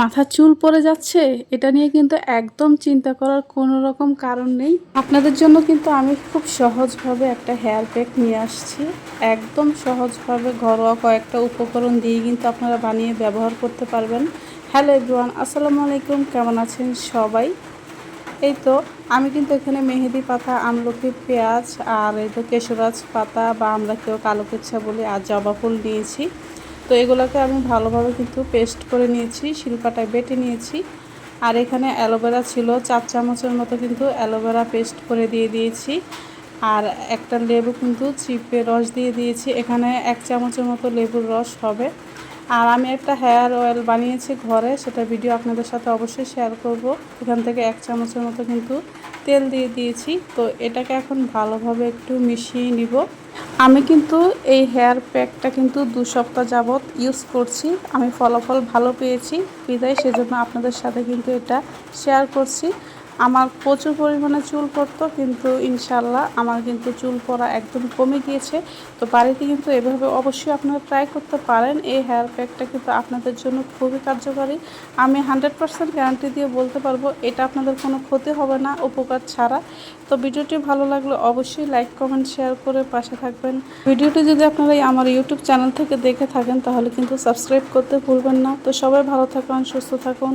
মাথার চুল পড়ে যাচ্ছে, এটা নিয়ে কিন্তু একদম চিন্তা করার কোনো রকম কারণ নেই। আপনাদের জন্য কিন্তু আমি খুব সহজভাবে একটা হেয়ার প্যাক নিয়ে আসছি। একদম সহজভাবে ঘরোয়া কয়েকটা উপকরণ দিয়ে কিন্তু আপনারা বানিয়ে ব্যবহার করতে পারবেন। হ্যালো এভরিওয়ান আসসালামু আলাইকুম, কেমন আছেন সবাই? এই তো, আমি কিন্তু এখানে মেহেদি পাতা, আমলকি, পেঁয়াজ আর এই তো কেশরাজ পাতা বা আমরা কেউ কালো কেচ্ছা বলি আর জবা ফুল নিয়েছি। তো এগুলোকে আমি ভালোভাবে কিন্তু পেস্ট করে নিয়েছি, শিল্পাটায় বেটে নিয়েছি। আর এখানে অ্যালোভেরা ছিল, চার চামচের মতো কিন্তু অ্যালোভেরা পেস্ট করে দিয়ে দিয়েছি। আর একটা লেবু কিন্তু চিপে রস দিয়ে দিয়েছি, এখানে এক চামচের মতো লেবুর রস হবে। আর আমি একটা হেয়ার অয়েল বানিয়েছি ঘরে, সেটা ভিডিও আপনাদের সাথে অবশ্যই শেয়ার করব। এখান থেকে এক চামচের মতো কিন্তু তেল দিয়ে দিয়েছি। তো এটাকে এখন ভালোভাবে একটু মিশিয়ে নিব। আমি কিন্তু এই হেয়ার প্যাকটা কিন্তু দু সপ্তাহ যাবৎ ইউজ করছি। আমি ফলাফল ভালো পেয়েছি। বিদায়, সেজন্য আপনাদের সাথে কিন্তু এটা শেয়ার করছি। আমার প্রচুর পরিমাণে চুল পড়তো, কিন্তু ইনশাল্লাহ আমার কিন্তু চুল পড়া একদম কমে গিয়েছে। তো বাড়িতে কিন্তু এভাবে অবশ্যই আপনারা ট্রাই করতে পারেন। এই হেয়ার প্যাকটা কিন্তু আপনাদের জন্য খুবই কার্যকারী। আমি হান্ড্রেড পার্সেন্ট গ্যারান্টি দিয়ে বলতে পারব, এটা আপনাদের কোনো ক্ষতি হবে না, উপকার ছাড়া। তো ভিডিওটি ভালো লাগলে অবশ্যই লাইক কমেন্ট শেয়ার করে পাশে থাকবেন। ভিডিওটি যদি আপনারা আমার ইউটিউব চ্যানেল থেকে দেখে থাকেন, তাহলে কিন্তু সাবস্ক্রাইব করতে ভুলবেন না। তো সবাই ভালো থাকুন, সুস্থ থাকুন।